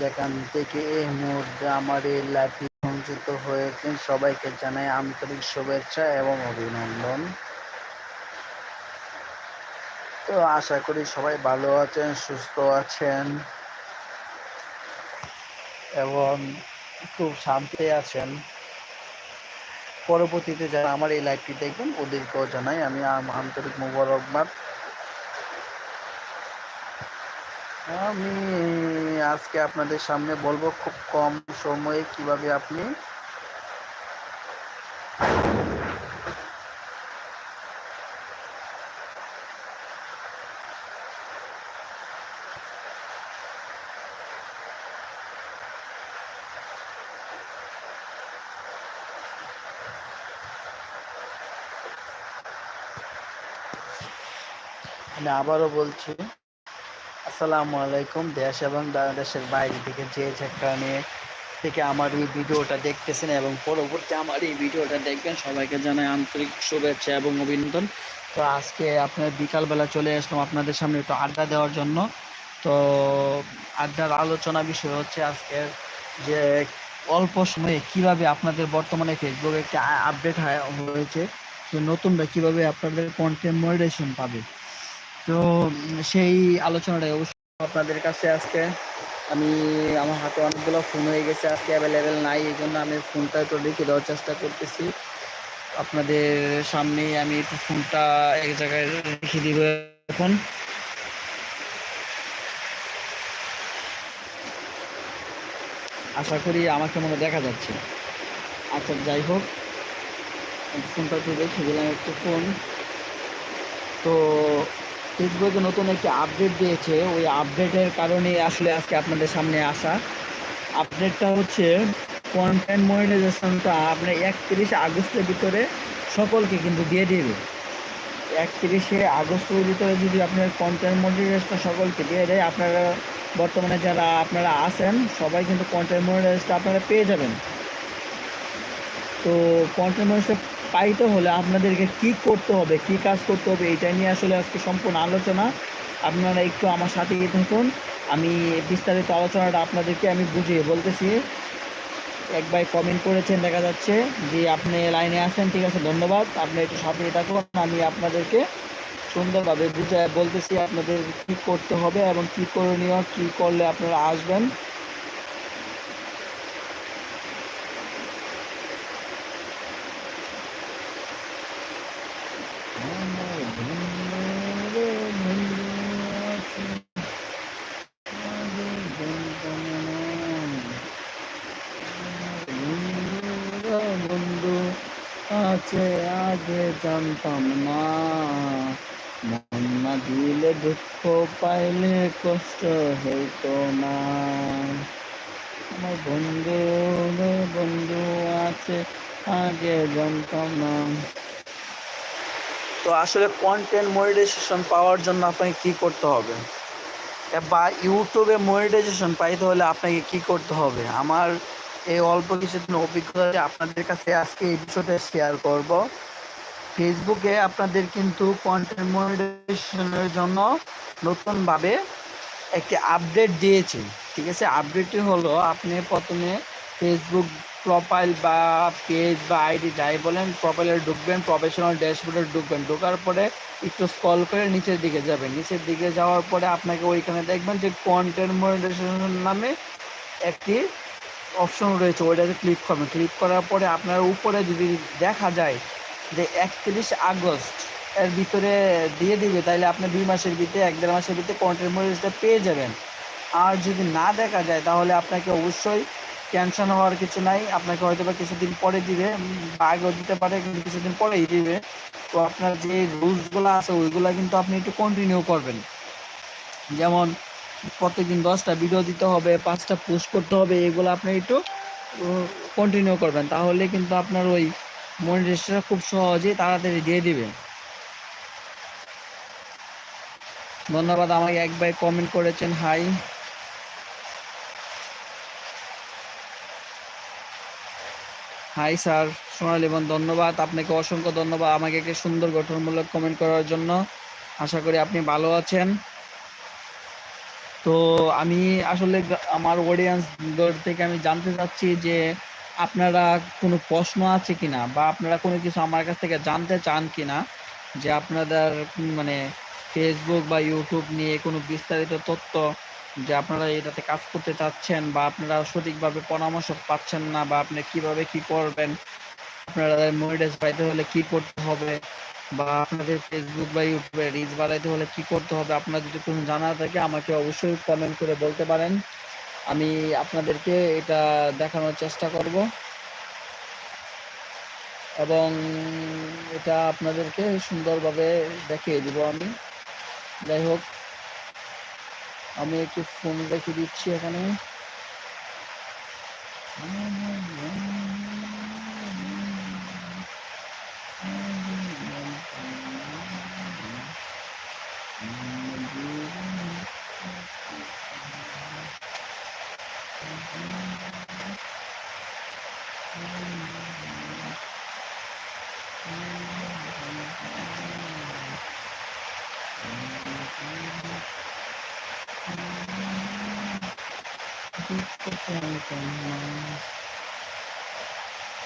যেখান থেকে এই মুহূর্তে আমার এই লাইভটি সংযুক্ত হয়েছেন, সবাইকে জানাই আন্তরিক শুভেচ্ছা এবং অভিনন্দন। তো আশা করি সবাই ভালো আছেন, সুস্থ আছেন এবং খুব শান্তি আছেন। পরবর্তীতে যারা আমার এই লাইভটি দেখবেন, ওদেরকেও জানাই আমি আন্তরিক মুবারকবাদ। আমি আজকে আপনাদের সামনে বলব খুব কম সময়ে কীভাবে আপনি আবারও বলছি আসসালামু আলাইকুম। দেশ এবং বাংলাদেশের বাইরে থেকে যে যেখানে থেকে আমার এই ভিডিওটা দেখতেছেন এবং পরবর্তী আমার এই ভিডিওটা দেখবেন, সবাইকে জানাই আন্তরিক শুভেচ্ছা এবং অভিনন্দন। তো আজকে আপনার বিকালবেলা চলে আসলাম আপনাদের সামনে একটু আড্ডা দেওয়ার জন্য। তো আড্ডার আলোচনা বিষয় হচ্ছে আজকের যে অল্প সময়ে কীভাবে আপনাদের বর্তমানে ফেসবুকে একটা আপডেট হয়েছে। যে নতুনরা কীভাবে আপনাদের কন্টেন্ট মনিটাইজেশন পাবে? তো সেই আলোচনাটাই অবশ্যই আপনাদের কাছে আজকে। আমি, আমার হাতে অনেকগুলো ফোন হয়ে গেছে, আজকে অ্যাভেলেবেল নাই, এই জন্য আমি ফোনটা একটু রেখে দেওয়ার চেষ্টা করতেছি। আপনাদের সামনে আমি ফোনটা এক জায়গায় রেখে দিব এখন। আশা করি আমাকে মনে দেখা যাচ্ছে। আচ্ছা যাই হোক। ফোনটা একটু রেখে দিলাম একটু ফোন তো ফেসবুকে নতুন একটি আপডেট দিয়েছে। ওই আপডেটের কারণে আসলে আজকে আপনাদের সামনে আসা। আপডেটটা হচ্ছে কন্টেন্ট মনিটাইজেশনটা আপনার একত্রিশে আগস্টের ভিতরে সকলকে কিন্তু দিয়ে দেবে। একত্রিশে আগস্টের ভিতরে যদি আপনার কন্টেন্ট মনিটাইজেশনটা সকলকে দিয়ে দেয়, আপনারা বর্তমানে যারা আপনারা আছেন, সবাই কিন্তু কন্টেন্ট মনিটাইজেশনটা আপনারা পেয়ে যাবেন। তো কন্টেন্ট মনিটাইজেশন পাইতে হলে, আপনাদেরকে কি করতে হবে, কি কাজ করতে হবে এটা নিয়ে আসলে আজকে সম্পূর্ণ আলোচনা। আপনারা একটু আমার সাথেই থাকুন, আমি বিস্তারিত আলোচনাটা আপনাদেরকে আমি বুঝিয়ে বলতেছি। এক ভাই কমেন্ট করেছেন, দেখা যাচ্ছে যে আপনি লাইনে আছেন, ঠিক আছে, ধন্যবাদ। আপনি একটু সাথেই থাকুন, আমি আপনাদেরকে সুন্দরভাবে বুঝায় বলতেছি আপনাদের কি করতে হবে এবং কি করণীয়, কি করলে আপনারা আসবেন আমার বন্ধুরে বন্ধু আছে, আগে জানতাম না। আমার বন্ধুরা বন্ধু আছে আগে জানতাম না। মন না দিলে দুঃখ পাইলে কষ্ট হইতো না। আমার বন্ধু বন্ধু আছে, আগে জানতাম না। তো আসলে কন্টেন্ট মনিটাইজেশন পাওয়ার জন্য আপনাকে কি করতে হবে? বা ইউটিউবে মনিটাইজেশন পাইতে হলে আপনাকে কি করতে হবে? আমার এই অল্প কিছুদিন অভিজ্ঞতা আপনাদের কাছে আজকে এই বিষয়টা শেয়ার করব। ফেসবুকে আপনাদের কিন্তু কন্টেন্ট মনিটাইজেশনের জন্য নতুনভাবে একটি আপডেট দিয়েছে। ঠিক আছে? আপডেটটি হলো, আপনি প্রথমে ফেসবুক প্রোফাইল বা পেজ বা আইডি যাই বলেন প্রোফাইলে ঢুকবেন প্রফেশনাল ড্যাশবোর্ডে ঢুকবেন। ঢোকার পরে একটু স্ক্রল করে নিচের দিকে যাবেন। নিচের দিকে যাওয়ার পরে আপনাকে ওইখানে দেখবেন যে কন্টেন্ট মনিটাইজেশন নামে একটি অপশন রয়েছে, ওইটাতে ক্লিক করবেন। ক্লিক করার পরে আপনার উপরে যদি দেখা যায় যে একত্রিশ আগস্ট এর ভিতরে দিয়ে দিবে তাহলে আপনি দুই মাসের ভিতরে, এক দেড় মাসের ভিতরে কন্টেন্ট মনিটাইজেশনটা পেয়ে যাবেন। আর যদি না দেখা যায়, তাহলে আপনাকে অবশ্যই টেনশন হওয়ার কিছু নাই। আপনাকে হয়তো বা কিছুদিন পরে দিবে, বা আগেও দিতে পারে, কিন্তু কিছুদিন পরেই দিবে। তো আপনার যে রুলসগুলো আছে, ওইগুলো কিন্তু আপনি একটু কন্টিনিউ করবেন। যেমন প্রত্যেকদিন দশটা ভিডিও দিতে হবে, পাঁচটা পোস্ট করতে হবে, এগুলো আপনি একটু কন্টিনিউ করবেন। তাহলে কিন্তু আপনার ওই মনিটাইজেশনটা খুব সহজেই তাড়াতাড়ি দিয়ে দিবে। ধন্যবাদ আমাকে এক ভাই কমেন্ট করেছেন, হাই। হাই স্যার, সোনালী বোন, ধন্যবাদ। আপনাকে অসংখ্য ধন্যবাদ আমাকে একটি সুন্দর গঠনমূলক কমেন্ট করার জন্য। আশা করি আপনি ভালো আছেন। তো তো আমি আসলে আমার অডিয়েন্সদের থেকে আমি জানতে চাচ্ছি যে আপনারা কোনো প্রশ্ন আছে কিনা বা আপনারা কোনো কিছু আমার কাছ থেকে জানতে চান কিনা যে আপনাদের মানে ফেসবুক বা ইউটিউব নিয়ে কোনো বিস্তারিত তথ্য যে আপনারা এটাতে কাজ করতে চাচ্ছেন বা আপনারা সঠিকভাবে পরামর্শ পাচ্ছেন না বা আপনি কীভাবে কি করবেন, আপনারা মনিটাইজ পাইতে হলে কি করতে হবে বা আপনাদের ফেসবুক বা ইউটিউবে রিচ বাড়াইতে হলে কি করতে হবে আপনার যদি কোনো জানা থাকে আমাকে অবশ্যই কমেন্ট করে বলতে পারেন। আমি আপনাদেরকে এটা দেখানোর চেষ্টা করব। এবং এটা আপনাদেরকে সুন্দরভাবে দেখিয়ে দিব আমি। যাই হোক, আমি একটু ফোন রেখে দিচ্ছি এখানে।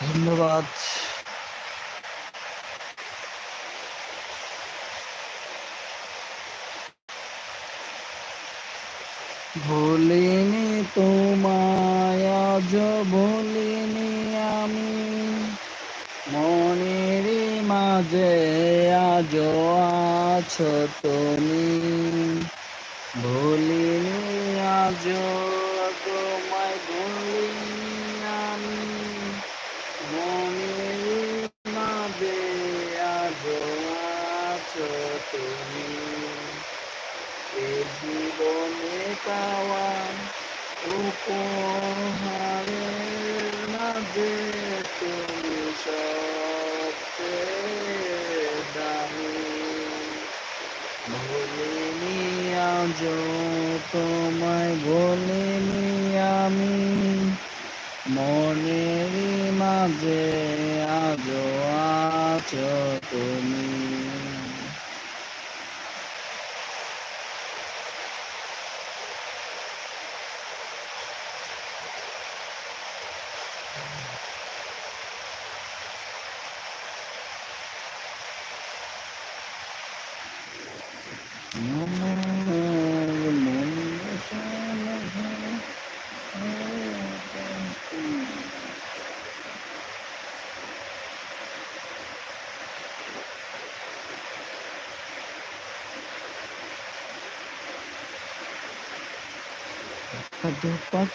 ধন্যবাদ। ভুলিনি তোমায় আজ ভুলিনি আমি। মনের মাঝে আজ আছো তুমি। ভুলিনি আজ তোমায় ভুলিনি আমি মনের মাঝে আজ আছো তুমি এ জীবনে পাওয়া উপহারের মাঝে তুমি সবচেয়ে দামি তোমায় ভুলিনি আমি মনের মাঝে আজ আছো তুমি।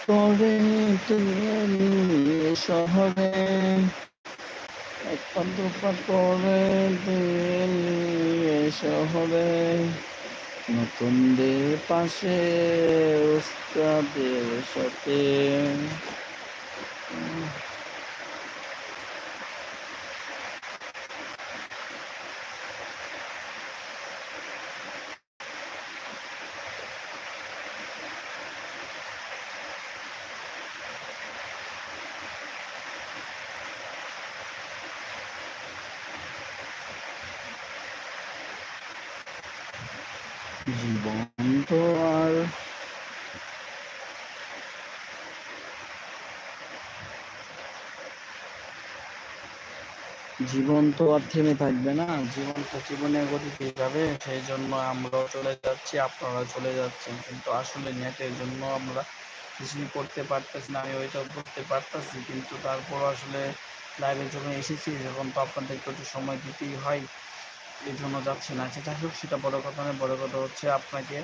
করে শহরে একটা দুপাত করে শহরে নতুনদের পাশে উস্তাদের সাথে। জীবন তো আর জীবন তো আর থেমে থাকবে না, জীবন তো জীবনের গতিতে যাবে, সেই জন্য আমরাও চলে যাচ্ছি আপনারা চলে যাচ্ছেন, কিন্তু আসলে নেটের জন্য আমরা কিছুই করতে পারতেছি না, আমি ওইটা করতে পারতেছি, কিন্তু তারপর আসলে লাইভে যখন এসেছি যখন তো আপনাদেরকে একটু সময় দিতেই হয়। জন্য যাচ্ছে না সেটা হোক সেটা বড় কথা নয় বড় কথা হচ্ছে আপনাকে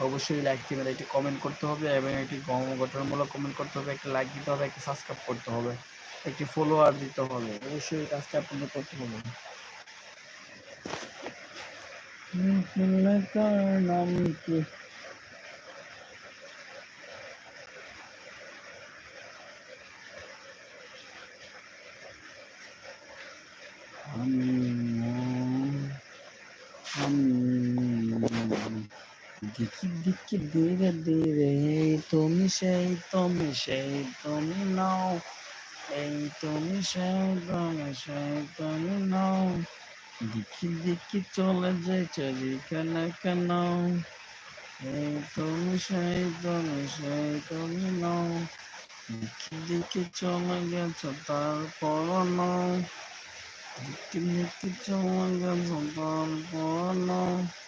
অবশ্যই লাইক দিবেন একটি কমেন্ট করতে হবে এবং একটি গঠনমূলক কমেন্ট করতে হবে একটা লাইক দিতে হবে একটি সাবস্ক্রাইব করতে হবে একটি ফলোয়ার দিতে হবে অবশ্যই এই কাজটা আপনাদের করতে হবে নাম কি দেখি দেখি ধীরে? ধীরে তুমি সেই তুমি সেই, তুমি নাও। এই তুমি সেই তুমি সেই, তুমি নাও। দেখি দেখি চলে যেছে কেন কেন এই তুমি সেই তুমি সেই, তুমি নও। দিকে চলে গেছো তারপর নও। দিকে দিকে চলে গেছো তারপর নও। এই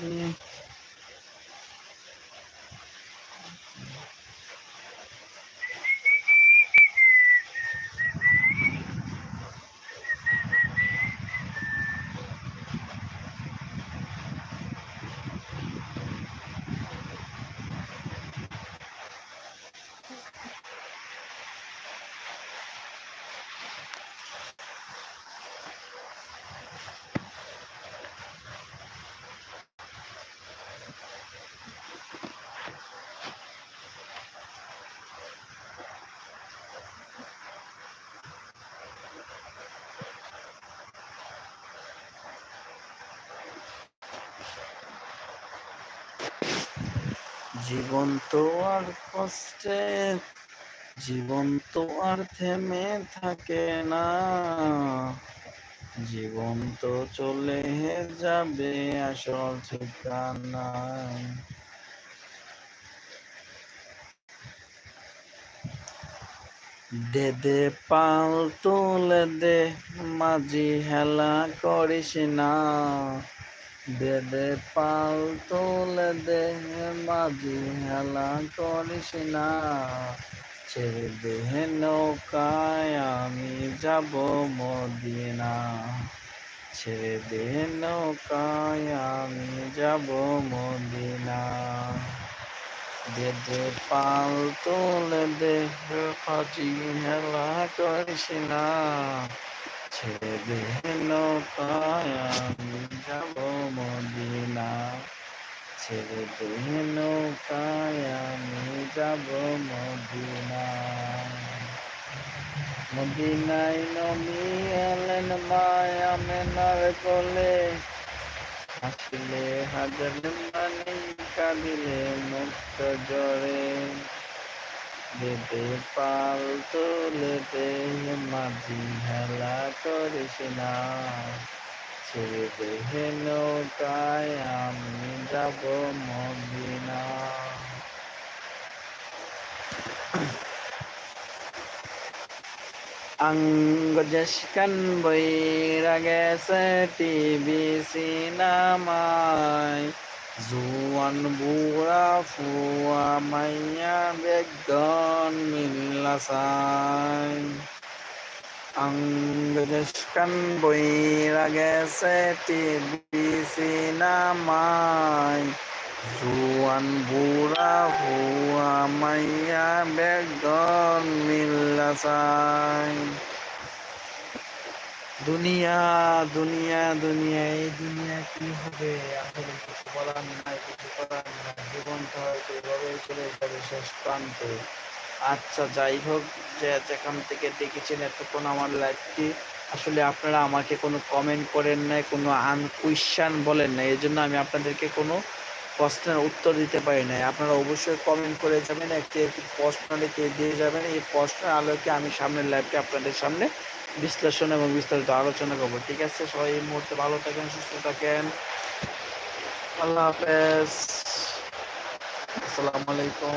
দিয়ে জীবন তো আর কষ্টে, জীবন তো আর থেমে থাকে না। জীবন তো চলে যাবে, আসল ঠিকানায় দে দে, পাল তুলে দে, মাঝি হেলা করিস না। দে দে পাল তুলে দে, মাঝি হেলা করিস না। ছেড়ে দে নৌকায়, আমি যাব মদিনা। ছেড়ে দে নৌকায়, আমি যাব মদিনা। দে দে পাল তুলে দে হাজি হেলা করিস না। ছেড়ে আমি যাব মদিনা। ছেড়ে দে নৌকায় আমি যাব মদিনা। মদিনায় নবী মায়া মেনার কোলে। হাসিলে হাজার মানে কাঁদিলে মুক্ত জরে দেদে পাল তোলে দে মাঝি হেলা করিস না। ছেড়ে দে নৌকায়, আমি যাব মদিনা। আঙ্গজস্কন বইরা গেছে টিভি সিনেমায়। জুয়ান বুড়া ফুয়া মাইয়া বেগন মিল্লাসাই আঙ্গজস্কন বইরা গেছে টিভি সিনেমায়। জুয়ান বুড়া হুয়া মাইয়া বেগন মিল্লাসাই দুনিয়া দুনিয়া দুনিয়া, এই দুনিয়া কি হবে? আসলে কিছু বলার নাই, কিছু করার নাই। জীবনটা হয়তো এভাবেই চলে যাবে শেষ প্রান্তে। আচ্ছা যাই হোক, যে যেখান থেকে দেখেছেন এতক্ষণ আমার লাইফটি আসলে আপনারা আমাকে কোনো কমেন্ট করেন নাই, কোনো আনকুইশন বলেন না এই জন্য আমি আপনাদেরকে কোনো প্রশ্নের উত্তর দিতে পারি নাই। আপনারা অবশ্যই কমেন্ট করে যাবেন, একটি একটি প্রশ্ন লিখে দিয়ে যাবেন। এই প্রশ্নের আলোকে আমি সামনের লাইভকে আপনাদের সামনে বিশ্লেষণ এবং বিস্তারিত আলোচনা করব। ঠিক আছে? সবাই এই মুহূর্তে ভালো থাকেন, সুস্থ থাকেন। আল্লাহ হাফেজ। আসসালামু আলাইকুম।